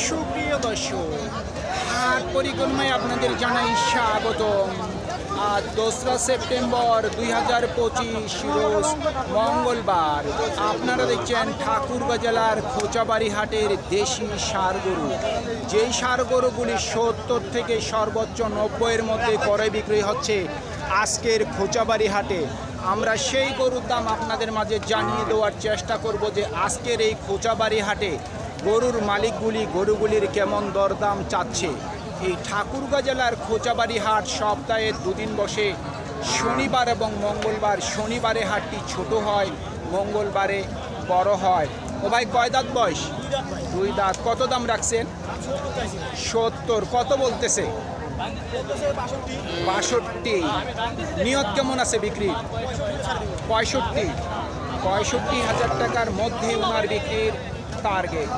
সুপ্রিয় দর্শক হাট পরিক্রমায় আপনাদের জানাই স্বাগতম। আজ দোসরা সেপ্টেম্বর দুই হাজার পঁচিশ, রোজ মঙ্গলবার। আপনারা দেখছেন ঠাকুরগাঁ জেলার খোঁচাবাড়ি হাটের দেশি গরু যেই গরুগুলি সত্তর থেকে সর্বোচ্চ নব্বইয়ের মধ্যে করে বিক্রি হচ্ছে আজকের খোঁচাবাড়ি হাটে আমরা সেই গরুর দাম আপনাদের মাঝে জানিয়ে দেওয়ার চেষ্টা করব যে আজকের এই খোঁচাবাড়ি হাটে গরুর মালিকগুলি গরুগুলির কেমন দরদাম চাচ্ছে? এই ঠাকুরগাঁ জেলার খোঁচাবাড়ি হাট সপ্তাহে দুদিন বসে। শনিবার এবং মঙ্গলবার শনিবারে হাটটি ছোট হয়, মঙ্গলবারে বড় হয়। ও ভাই, কয় দাঁত বয়স? দুই দাঁত। কত দাম রাখছেন? সত্তর। কত বলতেছে? বাষট্টি। নিয়ত কেমন আছে বিক্রি? পঁয়ষট্টি। পঁয়ষট্টি হাজার টাকার মধ্যে উনার বিক্রির টার্গেট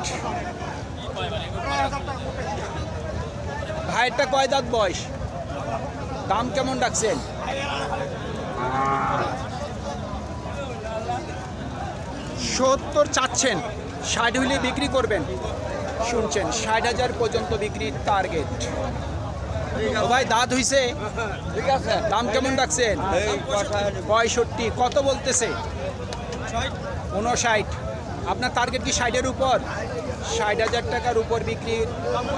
ভাইয়েরটা কয় দাঁত বয়স? দাম কেমন ডাকছেন? সত্তর চাচ্ছেন ষাট হইলে বিক্রি করবেন। শুনছেন ষাট হাজার পর্যন্ত বিক্রির টার্গেট ভাই দাঁত হইছে? ঠিক আছে। দাম কেমন ডাকছেন? পঁয়ষট্টি। কত বলতেছে? উনষাট। আপনার টার্গেট কি ষাটের উপর? ষাট হাজার টাকার উপর বিক্রির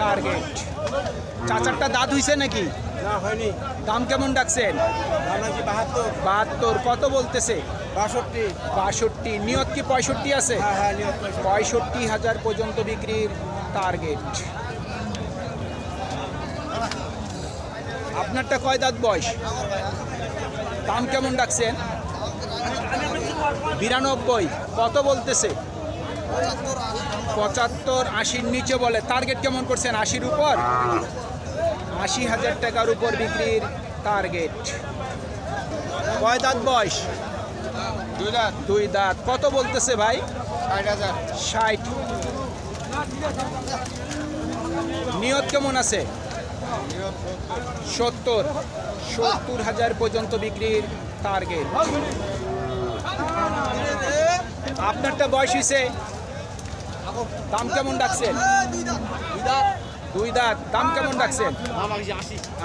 টার্গেট চাচারটা দাঁত হইছে নাকি? না হয়নি। দাম কেমন বানাজি বাহাত্তর। বাহাত্তর কত বলতেছে? বাষট্টি। বাষট্টি। নিয়ত কি পঁয়ষট্টি আছে? হ্যাঁ হ্যাঁ পঁয়ষট্টি। হাজার পর্যন্ত বিক্রির টার্গেট আপনারটা কয় দাঁত বয়স? দাম কেমন ডাকছেন? বিরানব্বই। কত বলতেছে? পঁচাত্তর আশির নিচে বলে। টার্গেট কেমন করছেন? আশির উপর? আশি হাজার টাকার উপর বিক্রির টার্গেট কয় দাঁত বয়স? দুই দাঁত। দুই দাঁত। কত বলতেছে ভাই? ষাট হাজার। ষাট। নিয়ত কেমন আছে? সত্তর। সত্তর হাজার পর্যন্ত বিক্রির টার্গেট আপনারটা বয়স হয়েছে দাম কেমন রাখছেন দুই দাঁত, দাম কেমন আশি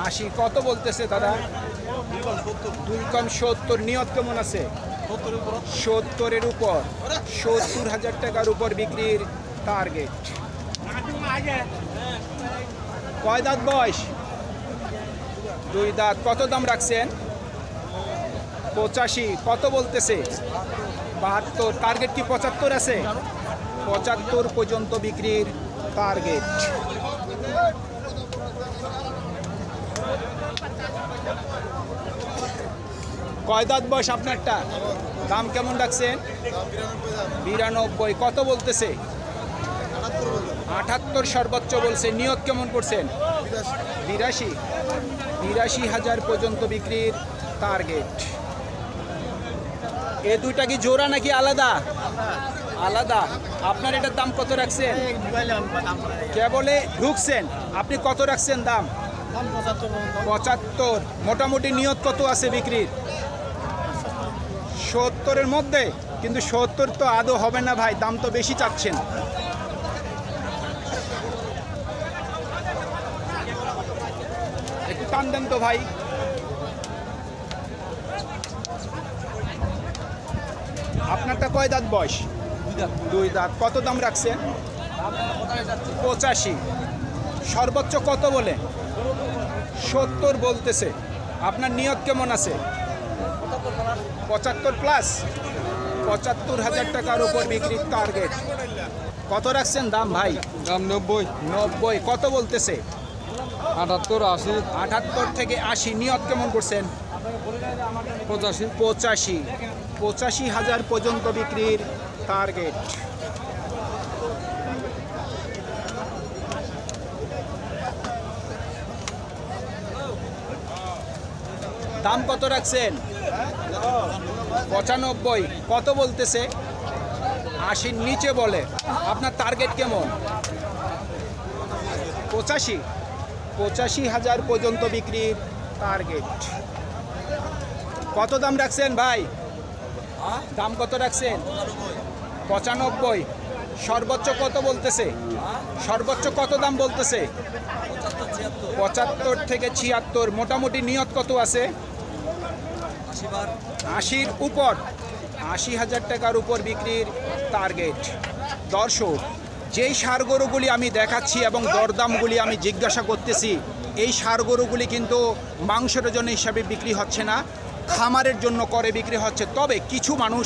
আশি, কত বলতেছে দাদা? দুই কম সত্তর, নিয়ত কেমন আছে? সত্তরের উপর, সত্তর হাজার টাকার উপর বিক্রির টার্গেট কয় দাঁত বয়স? দুই দাঁত, কত দাম রাখছেন? পঁচাশি, কত বলতেছে? বাহাত্তর টার্গেট কি পঁচাত্তর আছে? পঁচাত্তর পর্যন্ত বিক্রির টার্গেট কয় দাঁত বয়স আপনারটা? দাম কেমন রাখছেন বিরানব্বই। কত বলতেছে? আটাত্তর সর্বোচ্চ বলছে। নিয়ত কেমন করছেন? বিরাশি। বিরাশি হাজার পর্যন্ত বিক্রির টার্গেট এ দুইটা কি জোড়া নাকি আলাদা? আলাদা। আপনার এটার দাম কত রাখছেন? কে বলে ঢুকছেন। আপনি কত রাখছেন দাম? পঁচাত্তর। মোটামুটি নিয়ত কত আছে বিক্রির? সত্তরের মধ্যে? কিন্তু সত্তর তো আদৌ হবে না ভাই, দাম তো বেশি চাচ্ছেন। একটু টান দেন তো ভাই। আপনারটা কয় দাঁত বয়স? দুই দাঁত। কত দাম রাখছেন? পঁচাশি। সর্বোচ্চ কত বলে? সত্তর বলতেছে। আপনার নিয়ত কেমন আছে? পঁচাত্তর প্লাস পঁচাত্তর হাজার টাকার উপর বিক্রির টার্গেট কত রাখছেন দাম ভাই? দাম নব্বই। নব্বই। কত বলতেছে? আটাত্তর আশি। আটাত্তর থেকে আশি। নিয়ত কেমন করছেন? পঁচাশি। পঁচাশি। পঁচাশি হাজার পর্যন্ত বিক্রির টার্গেট দাম কত রাখছেন? পঁচানব্বই। কত বলতেছে? আশির নিচে বলে। আপনার টার্গেট কেমন? পঁচাশি। পঁচাশি হাজার পর্যন্ত বিক্রির টার্গেট কত দাম রাখছেন ভাই? দাম কত রাখছেন? পঁচানব্বই। সর্বোচ্চ কত বলতেছে? সর্বোচ্চ কত দাম বলতেছে? পঁচাত্তর থেকে ছিয়াত্তর। মোটামুটি নিয়ত কত আছে? আশির উপর। আশি হাজার টাকার উপর বিক্রির টার্গেট দর্শক, যেই সার গরুগুলি আমি দেখাচ্ছি এবং দরদামগুলি আমি জিজ্ঞাসা করতেছি, এই সার গরুগুলি কিন্তু মাংসের জন্য হিসাবে বিক্রি হচ্ছে না, খামারের জন্য করে বিক্রি হচ্ছে। তবে কিছু মানুষ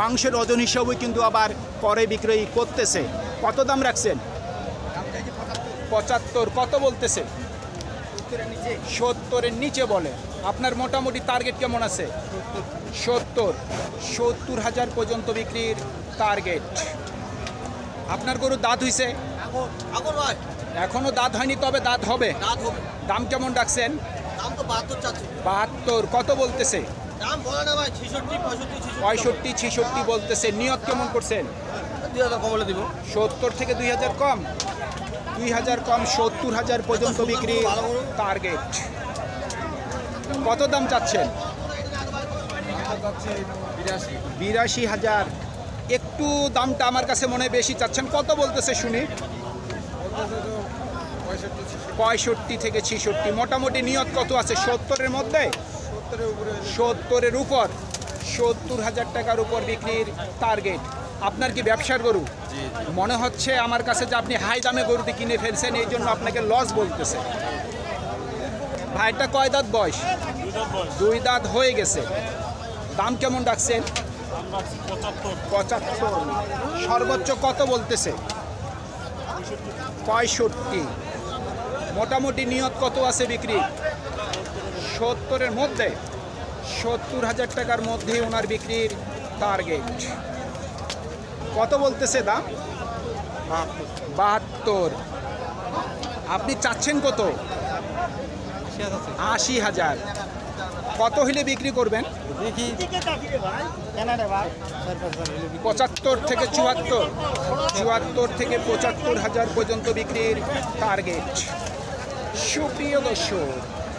মাংসের ওজন হিসাবেও কিন্তু আবার করে বিক্রয় করতেছে। কত দাম রাখছেন? পঁচাত্তর কত বলতেছে? সত্তরের নিচে বলে। আপনার মোটামুটি টার্গেট কেমন আছে? সত্তর। সত্তর হাজার পর্যন্ত বিক্রির টার্গেট আপনার গরু দাঁত হইছে? এখনও দাঁত হয়নি তবে দাঁত হবে। দাম কেমন চাচ্ছে। বাহাত্তর কত বলতেছে? পঁয়ষট্টি ছেষট্টি। বলতেছে নিয়ত কেমন করছেন? সত্তর থেকে দুই হাজার কম? দুই হাজার কম সত্তর হাজার পর্যন্ত বিক্রির টার্গেট কত দাম চাচ্ছেন? বিরাশি হাজার। একটু দামটা আমার কাছে মনে বেশি চাচ্ছেন। কত বলতেছে শুনি? পঁয়ষট্টি থেকে ছিষট্টি। মোটামুটি নিয়ত কত আছে? সত্তরের মধ্যে? সত্তরের উপর সত্তর হাজার টাকার উপর বিক্রির টার্গেট আপনার কি ব্যবসার গরু? মনে হচ্ছে আমার কাছে যে আপনি হাই দামে গরুটি কিনে ফেলছেন এই জন্য আপনাকে লস বলতেছে। ভাইটা কয় দাঁত বয়স? দুই দাঁত হয়ে গেছে। দাম কেমন রাখছেন? পঁচাত্তর। সর্বোচ্চ কত বলতেছে? পঁয়ষট্টি। মোটামুটি নিয়ত কত আছে বিক্রি? সত্তরের মধ্যে সত্তর হাজার টাকার মধ্যে ওনার বিক্রির টার্গেট কত বলতেছে দাম? বাহাত্তর। আপনি চাচ্ছেন কত? আশি হাজার কত হলে বিক্রি করবেন? পঁচাত্তর থেকে চুয়াত্তর। চুয়াত্তর থেকে পঁচাত্তর হাজার পর্যন্ত বিক্রির টার্গেট সুপ্রিয় দর্শক